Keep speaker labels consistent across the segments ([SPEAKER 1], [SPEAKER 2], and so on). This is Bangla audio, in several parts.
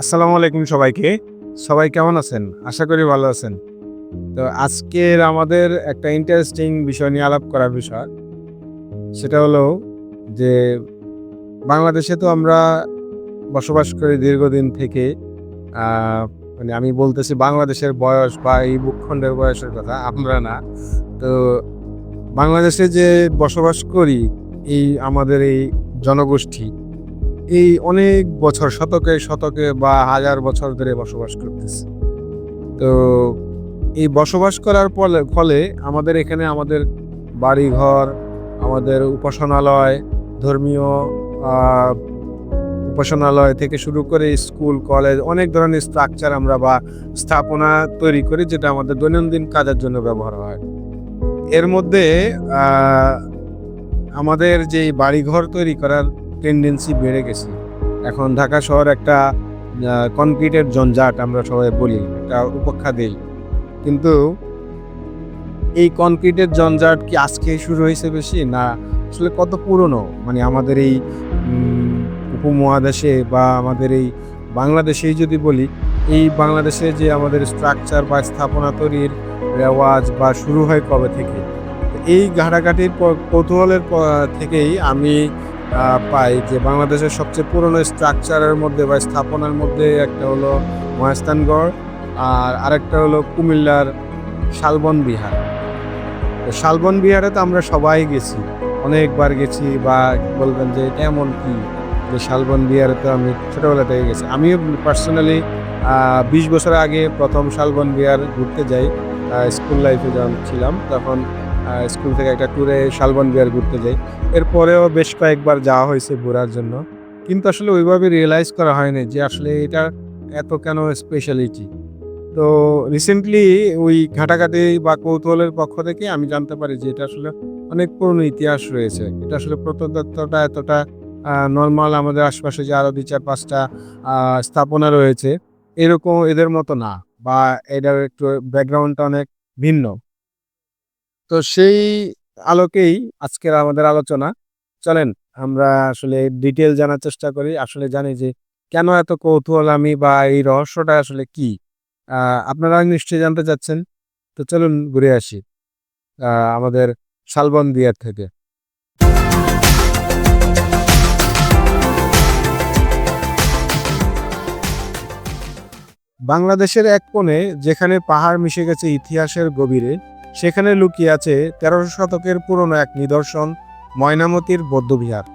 [SPEAKER 1] আসসালামু আলাইকুম সবাইকে। সবাই কেমন আছেন? আশা করি ভালো আছেন। তো আজকের আমাদের একটা ইন্টারেস্টিং বিষয় নিয়ে আলাপ করার বিষয়। সেটা হলো যে বাংলাদেশে তো আমরা বসবাস করি দীর্ঘদিন থেকে মানে আমি বলতেছি বাংলাদেশের বয়স বা এই ভূখণ্ডের বয়সের কথা, আমরা না। তো বাংলাদেশে যে বসবাস করি, এই আমাদের এই জনগোষ্ঠী এই অনেক বছর, শতকে শতকে বা হাজার বছর ধরে বসবাস করতেছে। তো এই বসবাস করার ফলে ফলে আমাদের এখানে আমাদের বাড়িঘর, আমাদের উপাসনালয়, ধর্মীয় উপাসনালয় থেকে শুরু করে স্কুল, কলেজ অনেক ধরনের স্ট্রাকচার আমরা বা স্থাপনা তৈরি করি যেটা আমাদের দৈনন্দিন কাজের জন্য ব্যবহার হয়। এর মধ্যে আমাদের যে বাড়িঘর তৈরি করার টেন্ডেন্সি বেড়ে গেছে। এখন ঢাকা শহর একটা কনক্রিটের জঞ্জাট আমরা সবাই বলি, একটা উপেক্ষা দেই। কিন্তু এই কনক্রিটের জঞ্জাট কি আজকে শুরু হয়েছে বেশি? না, আসলে কত পুরনো? মানে আমাদের এই উপমহাদেশে বা আমাদের এই বাংলাদেশেই যদি বলি, এই বাংলাদেশে যে আমাদের স্ট্রাকচার বা স্থাপনা তৈরির রেওয়াজ বা শুরু হয় কবে থেকে? এই ঘাটাঘাটির কৌতূহলের থেকেই আমি পাই যে বাংলাদেশের সবচেয়ে পুরনো স্ট্রাকচারের মধ্যে বা স্থাপনার মধ্যে একটা হলো মহেস্তানগড় আর আরেকটা হলো কুমিল্লার শালবন বিহার। তো শালবন বিহারে তো আমরা সবাই গেছি, অনেকবার গেছি বা বলবেন যে এটা এমন কি যে শালবন বিহারে তো আমি ছোটোবেলা থেকে গেছি। আমিও পার্সোনালি বিশ বছর আগে প্রথম শালবন বিহার ঘুরতে যাই স্কুল লাইফে যখন ছিলাম, তখন স্কুল থেকে একটা ট্যুরে শালবন বিহার ঘুরতে যাই। এরপরেও বেশ কয়েকবার যাওয়া হয়েছে ঘোরার জন্য। কিন্তু আসলে ওইভাবে রিয়েলাইজ করা হয়নি যে আসলে এটা এত কেন স্পেশালিটি তো রিসেন্টলি ওই ঘাটাঘাটি বা কৌতূহলের পক্ষ থেকে আমি জানতে পারি যে এটা আসলে অনেক পুরনো ইতিহাস রয়েছে। এটা আসলে প্রত্নতত্ত্বটা এতটা নর্মাল আমাদের আশপাশে যে আরও দুই চার পাঁচটা স্থাপনা রয়েছে। এরকম এদের মতো না বা এটার একটু ব্যাকগ্রাউন্ডটা অনেক ভিন্ন। তো সেই আলোকেই আজকের আমাদের আলোচনা। চলেন, আমরা আসলে ডিটেল জানার চেষ্টা করি। আসলে জানি যে কেন এত কৌতূহল আমি বা এই রহস্যটা আসলে কি? আপনারা নিশ্চয়ই জানতে চাচ্ছেন। তো চলুন ঘুরে আসি আমাদের শালবন দিয়ার থেকে। বাংলাদেশের এক কোণে যেখানে পাহাড় মিশে গেছে ইতিহাসের গভীরে সেখানে লুকিয়ে আছে তেরোশো শতকের পুরনো এক নিদর্শন, ময়নামতির বৌদ্ধবিহার।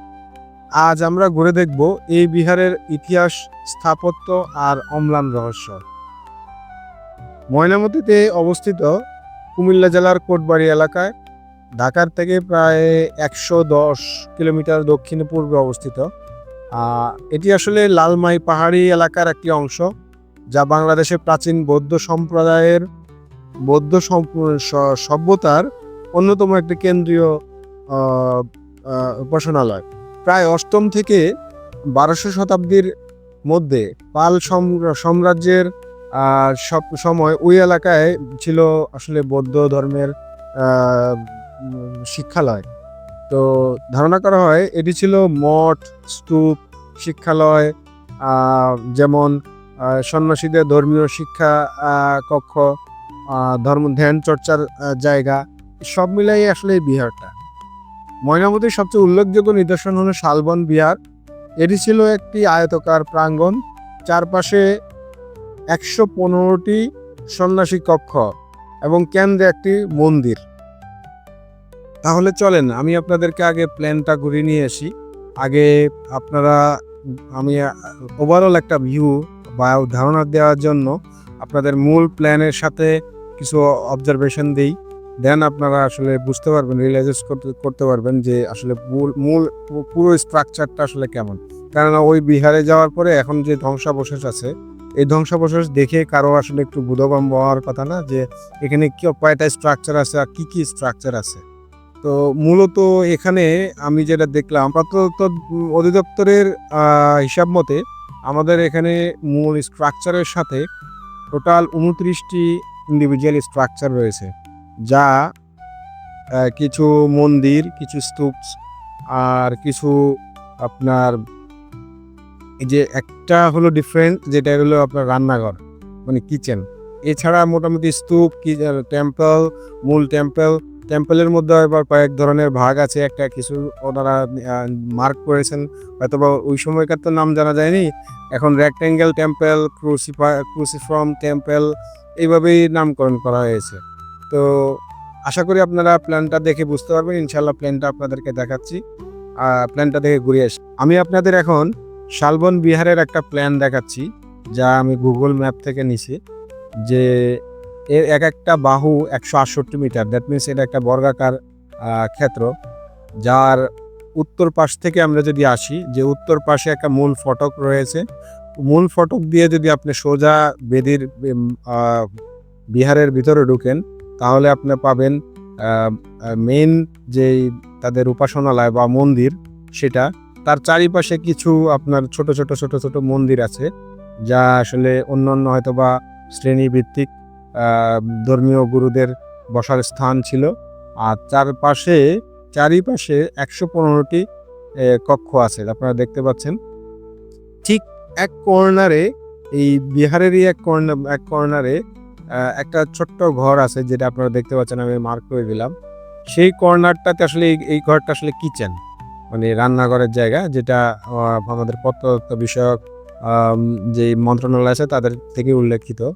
[SPEAKER 1] আজ আমরা ঘুরে দেখব এই বিহারের ইতিহাস, স্থাপত্য আর অম্লান রহস্য। ময়নামতিতে অবস্থিত কুমিল্লা জেলার কোটবাড়ি এলাকায় ঢাকার থেকে প্রায় একশো দশ কিলোমিটার দক্ষিণ পূর্বে অবস্থিত। এটি আসলে লালমাই পাহাড়ি এলাকার একটি অংশ, যা বাংলাদেশে প্রাচীন বৌদ্ধ সম্প্রদায়ের বৌদ্ধ সভ্যতার অন্যতম একটি কেন্দ্রীয় উপাসনালয়। প্রায় অষ্টম থেকে বারোশো শতাব্দীর মধ্যে পাল সম্র- সাম্রাজ্যের সব সময় ওই এলাকায় ছিল আসলে বৌদ্ধ ধর্মের শিক্ষালয়। তো ধারণা করা হয় এটি ছিল মঠ, স্তূপ, শিক্ষালয় যেমন সন্ন্যাসীদের ধর্মীয় শিক্ষা কক্ষ ধর্ম, ধ্যান, চর্চার জায়গা, সব মিলাই আসলে এই বিহারটা। ময়নামতির সবচেয়ে উল্লেখযোগ্য নিদর্শন হলো শালবন বিহার। এটি ছিল একটি আয়তকার প্রাঙ্গণ, চারপাশে একশো পনেরোটি সন্ন্যাসী কক্ষ এবং কেন্দ্রে একটি মন্দির। তাহলে চলেন, আমি আপনাদেরকে আগে প্ল্যানটা ঘুরিয়ে নিয়ে আসি। আগে আপনারা, আমি ওভারঅল একটা ভিউ বা ধারণা দেওয়ার জন্য আপনাদের মূল প্ল্যানের সাথে কিছু অবজারভেশন দিই। দেন আপনারা আসলে বুঝতে পারবেন রিয়েলাইজ করতে করতে পারবেন যে আসলে মূল পুরো স্ট্রাকচারটা আসলে কেমন। কেননা ওই বিহারে যাওয়ার পরে এখন যে ধ্বংসাবশেষ আছে, এই ধ্বংসাবশেষ দেখে কারও আসলে একটু বোধগম্য হওয়ার কথা না যে এখানে কি, কয়টা স্ট্রাকচার আছে আর কী কী স্ট্রাকচার আছে। তো মূলত এখানে আমি যেটা দেখলাম প্রত্নতত্ত্ব অধিদপ্তরের হিসাব মতে আমাদের এখানে মূল স্ট্রাকচারের সাথে টোটাল উনত্রিশটি ইন্ডিভিজুয়াল স্ট্রাকচার রয়েছে, যা কিছু মন্দির, কিছু স্তূপ আর কিছু আপনার যে একটা হলো ডিফারেন্স যেটা হলো আপনার রান্নাঘর মানে কিচেন এছাড়া মোটামুটি স্তূপ টেম্পল মূল টেম্পল টেম্পলের মধ্যে আবার কয়েক ধরনের ভাগ আছে। একটা কিছু ওনারা মার্ক করেছেন। হয়তোবা ওই সময়কার তো নাম জানা যায়নি। এখন রেক্ট্যাঙ্গেল টেম্পল ক্রুসিফা ক্রুসিফর্ম টেম্পল এইভাবেই নামকরণ করা হয়েছে। তো আশা করি আপনারা প্ল্যানটা দেখে বুঝতে পারবেন। ইনশাল্লাহ প্ল্যানটা আপনাদেরকে দেখাচ্ছি। প্ল্যানটা দেখে ঘুরে আস। আমি আপনাদের এখন শালবন বিহারের একটা প্ল্যান দেখাচ্ছি, যা আমি গুগল ম্যাপ থেকে নিছি। যে এর এক একটা বাহু একশো আটষট্টি মিটার। দ্যাট মিনস এটা একটা বর্গাকার ক্ষেত্র, যার উত্তর পাশ থেকে আমরা যদি আসি, যে উত্তর পাশে একটা মূল ফটক রয়েছে, মূল ফটক দিয়ে যদি আপনি সোজা বেদির বিহারের ভিতরে ঢুকেন, তাহলে আপনি পাবেন মেন যেই তাদের উপাসনালয় বা মন্দির সেটা, তার চারিপাশে কিছু আপনার ছোট ছোট ছোট ছোট মন্দির আছে, যা আসলে অন্যান্য হয়তো বা শ্রেণীভিত্তিক ধর্মীয় গুরুদের বসার স্থান ছিল। আর চারপাশে, চারিপাশে একশো পনেরোটি কক্ষ আছে, আপনারা দেখতে পাচ্ছেন। ঠিক এক কর্নারে, এই বিহারেরই এক কর্নার এক কর্নারে একটা ছোট্ট ঘর আছে, যেটা আপনারা দেখতে পাচ্ছেন, আমি মার্ক করে দিলাম। সেই কর্নারটাতে আসলে এই- ঘরটা আসলে কিচেন মানে রান্নাঘরের জায়গা, যেটা আমাদের প্রত্নতত্ত্ব বিষয়ক যে মন্ত্রণালয় আছে, তাদের থেকে উল্লেখিত।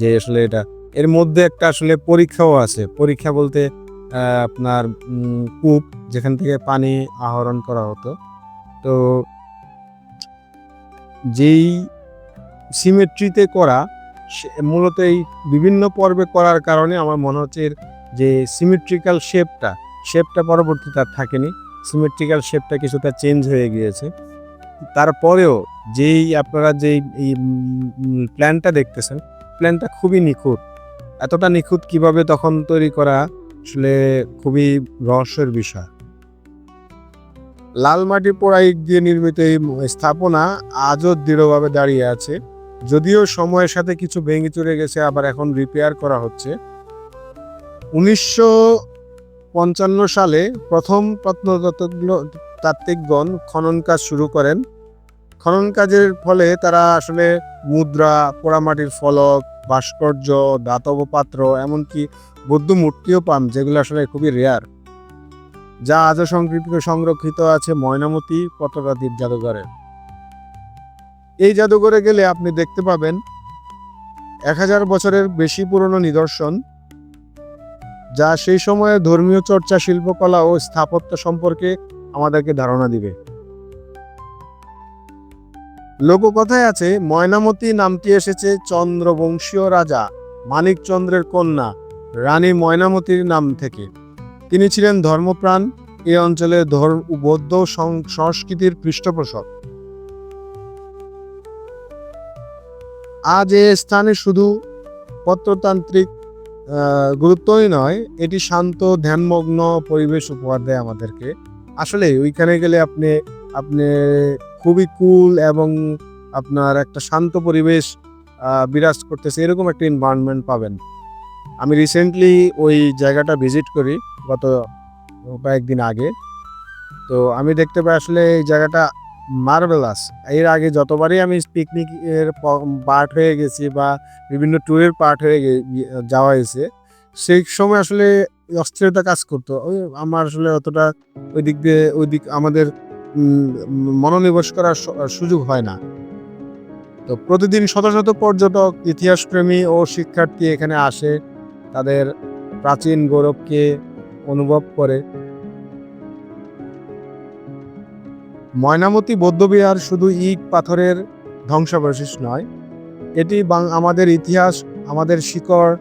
[SPEAKER 1] যে আসলে এটা, এর মধ্যে একটা আসলে পরীক্ষাও আছে। পরীক্ষা বলতে আপনার কূপ যেখান থেকে পানি আহরণ করা হতো। তো যেই সিমেট্রিতে করা মূলত এই বিভিন্ন পর্বে করার কারণে আমার মনে হচ্ছে এর যে সিমেট্রিক্যাল শেপটা শেপটা পরবর্তীতে আর থাকেনি। সিমেট্রিক্যাল শেপটা কিছুটা চেঞ্জ হয়ে গিয়েছে। তারপরেও যেই আপনারা যেই, এই প্ল্যানটা দেখতেছেন প্ল্যানটা খুবই নিখুঁত। এতটা নিখুঁত কীভাবে তখন তৈরি করা আসলে খুবই রহস্যের বিষয়। লাল মাটি পোড়া ইট দিয়ে নির্মিত এই স্থাপনা আজও দৃঢ়ভাবে দাঁড়িয়ে আছে। যদিও সময়ের সাথে কিছু ভেঙে চড়ে গেছে, আবার এখন রিপেয়ার করা হচ্ছে। উনিশশো পঞ্চান্ন সালে প্রথম প্রত্নতত্ত্বজ্ঞ তাত্ত্বিকগণ খনন কাজ শুরু করেন। খনন কাজের ফলে তারা আসলে মুদ্রা, পোড়ামাটির ফলক, ভাস্কর্য দাতব পাত্র, এমনকি বৌদ্ধ মূর্তিও পান, যেগুলো আসলে খুবই রেয়ার যা আজও সংরক্ষিত সংরক্ষিত আছে ময়নামতি পটরাতির জাদুঘরে। এই জাদুঘরে গেলে আপনি দেখতে পাবেন এক হাজার বছরের বেশি পুরনো নিদর্শন, যা সেই সময়ে ধর্মীয় চর্চা, শিল্পকলা ও স্থাপত্য সম্পর্কে আমাদেরকে ধারণা দিবে। লোককথায় আছে? ময়নামতি নামটি এসেছে চন্দ্রবংশীয় রাজা মানিকচন্দ্রের কন্যা রানী ময়নামতির নাম থেকে। তিনি ছিলেন ধর্মপ্রাণ, এ অঞ্চলের ধর্ম বৌদ্ধ সংস্কৃতির পৃষ্ঠপোষক। আজ এ স্থানে শুধু পত্রতান্ত্রিক গুরুত্বই নয়, এটি শান্ত, ধ্যানমগ্ন পরিবেশ উপহার দেয় আমাদেরকে। আসলে ওইখানে গেলে আপনি আপনি খুবই কুল এবং আপনার একটা শান্ত পরিবেশ বিরাজ করতেছে, এরকম একটা এনভায়রনমেন্ট পাবেন। আমি রিসেন্টলি ওই জায়গাটা ভিজিট করি গত কয়েকদিন আগে। তো আমি দেখতে পাই আসলে এই জায়গাটা মার্বেলাস এর আগে যতবারই আমি পিকনিকের পার্ট হয়ে গেছি বা বিভিন্ন ট্যুরের পার্ট হয়ে যাওয়া হয়েছে, সেই সময় আসলে অস্থিরতা কাজ করতো। আমার আসলে অতটা ওই দিক দিয়ে ওই দিক আমাদের মনোনিবেশ করার সুযোগ হয় না। তো প্রতিদিন শত শত পর্যটক, ইতিহাসপ্রেমী ও শিক্ষার্থী এখানে আসে, তাদের প্রাচীন গৌরবকে অনুভব করে। ময়নামতি বৌদ্ধবিহার শুধু ইট পাথরের ধ্বংসাবশেষ নয়, এটি আমাদের ইতিহাস, আমাদের শিকড়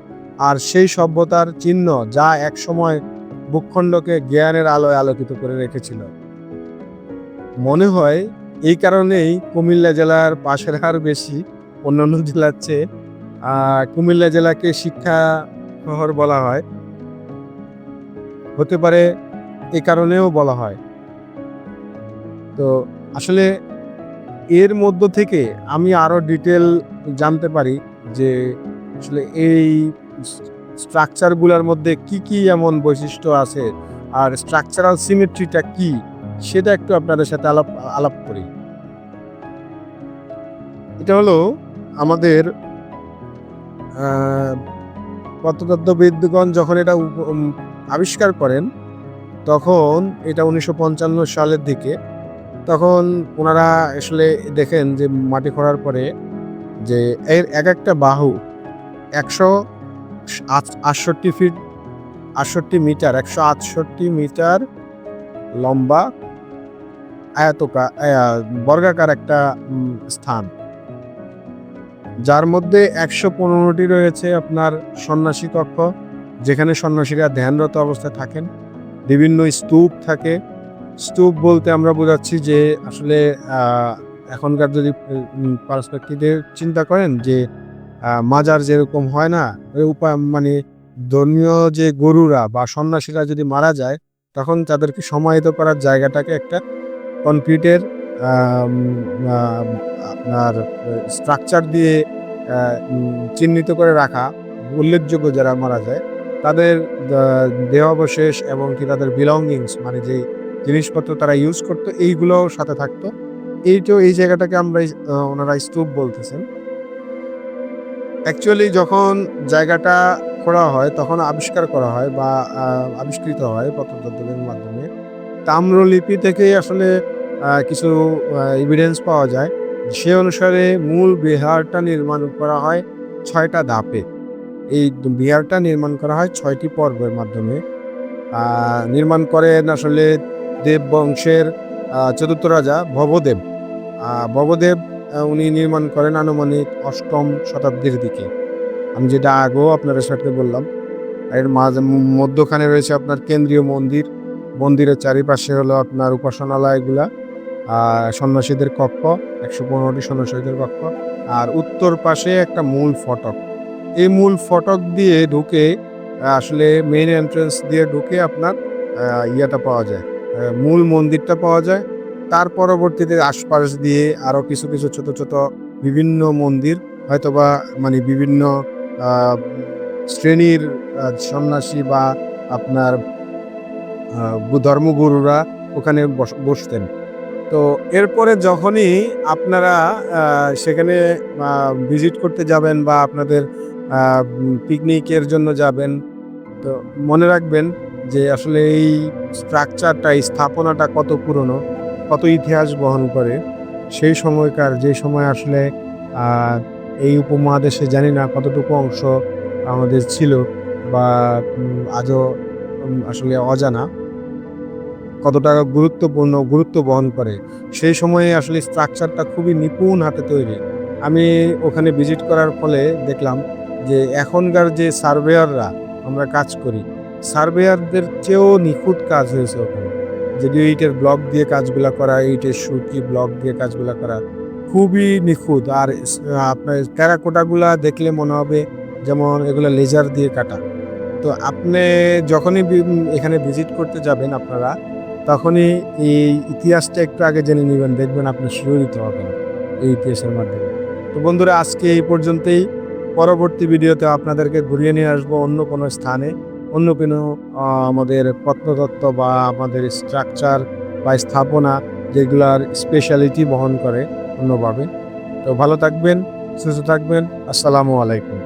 [SPEAKER 1] আর সেই সভ্যতার চিহ্ন যা একসময় ভূখণ্ডকে জ্ঞানের আলোয় আলোকিত করে রেখেছিল। মনে হয় এই কারণেই কুমিল্লা জেলার পাশের হার বেশি, অন্যান্য জেলার চেয়ে। কুমিল্লা জেলাকে শিক্ষা শহর বলা হয়। হতে পারে এ কারণেও বলা হয়। তো আসলে এর মধ্য থেকে আমি আরও ডিটেল জানতে পারি যে আসলে এই স্ট্রাকচারগুলোর মধ্যে কি কি এমন বৈশিষ্ট্য আছে, আর স্ট্রাকচারাল সিমেট্রিটা কি? সেটা একটু আপনাদের সাথে আলাপ আলাপ করি। এটা হলো আমাদের প্রত্নতত্ত্ববিদগণ যখন এটা আবিষ্কার করেন, তখন এটা উনিশশো পঞ্চান্ন সালের দিকে, তখন ওনারা আসলে দেখেন যে মাটি খোঁড়ার পরে যে এর এক একটা বাহু একশো আটষট্টি ফিট, আটষট্টি মিটার, একশো আটষট্টি মিটার লম্বা বর্গাকার একটা স্থান। যার মধ্যে একশো পনেরোটি রয়েছে আপনার সন্ন্যাসী কক্ষ, যেখানে সন্ন্যাসীরা ধ্যানরত অবস্থায় থাকেন। বিভিন্ন স্তূপ থাকে। স্তূপ বলতে আমরা বোঝাচ্ছি যে, আসলে এখনকার যদি পার্সপেক্টিভে চিন্তা করেন যে মাজার যেরকম হয় না ওই উপায় মানে ধর্মীয় যে গরুরা বা সন্ন্যাসীরা যদি মারা যায়, তখন তাদেরকে সমাহিত করার জায়গাটাকে একটা কনক্রিটের আপনার স্ট্রাকচার দিয়ে চিহ্নিত করে রাখা, উল্লেখযোগ্য যারা মারা যায়, তাদের দেহাবশেষ এবং কি তাদের বিলঙ্গিংস মানে যে জিনিসপত্র তারা ইউজ করতো এইগুলো সাথে থাকতো। এইটাও এই জায়গাটাকে আমরা ওনারা স্তূপ বলতেছেন। অ্যাকচুয়ালি যখন জায়গাটা খোঁড়া হয়, তখন আবিষ্কার করা হয় বা আবিষ্কৃত হয় প্রত্নতত্ত্বের মাধ্যমে। তাম্রলিপি থেকেই আসলে কিছু এভিডেন্স পাওয়া যায়। সে অনুসারে মূল বিহারটা নির্মাণ করা হয় ছয়টা ধাপে। এই বিহারটা নির্মাণ করা হয় ছয়টি পর্বের মাধ্যমে। নির্মাণ করেন আসলে দেব বংশের চতুর্থ রাজা ভবদেব। ভবদেব উনি নির্মাণ করেন আনুমানিক অষ্টম শতাব্দীর দিকে। আমি যেটা আগেও আপনাদের সাথে বললাম, এর মাঝে, মধ্যখানে রয়েছে আপনার কেন্দ্রীয় মন্দির। মন্দিরের চারিপাশে হলো আপনার উপাসনালয়গুলা। সন্ন্যাসীদের কক্ষ, একশো পনেরোটি সন্ন্যাসীদের কক্ষ। আর উত্তর পাশে একটা মূল ফটক। এই মূল ফটক দিয়ে ঢুকে আসলে মেইন এন্ট্রেন্স দিয়ে ঢুকে আপনার ইয়েটা পাওয়া যায়। মূল মন্দিরটা পাওয়া যায়। তার পরবর্তীতে আশপাশ দিয়ে আরও কিছু কিছু ছোট ছোট বিভিন্ন মন্দির, হয়তোবা মানে বিভিন্ন শ্রেণির সন্ন্যাসী বা আপনার ধর্মগুরুরা ওখানে বস- বসতেন। তো এরপরে যখনই আপনারা সেখানে ভিজিট করতে যাবেন বা আপনাদের পিকনিকের জন্য যাবেন, তো মনে রাখবেন যে আসলে এই স্ট্রাকচারটা এই স্থাপনাটা কত পুরনো, কত ইতিহাস বহন করে। সেই সময়কার, যে সময় আসলে এই উপমহাদেশে জানি না কতটুকু অংশ আমাদের ছিল বা আজও আসলে অজানা। কতটা গুরুত্বপূর্ণ, গুরুত্ব বহন করে। সেই সময়ে আসলে স্ট্রাকচারটা খুবই নিপুণ হাতে তৈরি। আমি ওখানে ভিজিট করার ফলে দেখলাম যে এখনকার যে সার্ভেয়াররা আমরা কাজ করি সার্ভেয়ারদের চেয়েও নিখুঁত কাজ হয়েছে ওখানে। যদিও ইটের ব্লক দিয়ে কাজগুলা করা, ইটের সুতি ব্লক দিয়ে কাজগুলা করা খুবই নিখুঁত। আর আপনার টেরাকোটাগুলা দেখলে মনে হবে যেমন এগুলো লেজার দিয়ে কাটা। তো আপনি যখনই এখানে ভিজিট করতে যাবেন আপনারা তখনই এই ইতিহাসটা একটু আগে জেনে নেবেন, দেখবেন আপনি শিহরিত হবেন এই ইতিহাসের মাধ্যমে। তো বন্ধুরা, আজকে এই পর্যন্তই। পরবর্তী ভিডিওতে আপনাদেরকে ঘুরিয়ে নিয়ে আসব অন্য কোনো স্থানে, অন্য কোনো আমাদের প্রত্নতত্ত্ব বা আমাদের স্ট্রাকচার বা স্থাপনা যেগুলার স্পেশালিটি বহন করে অন্যভাবে। তো ভালো থাকবেন, সুস্থ থাকবেন। আসসালামু আলাইকুম।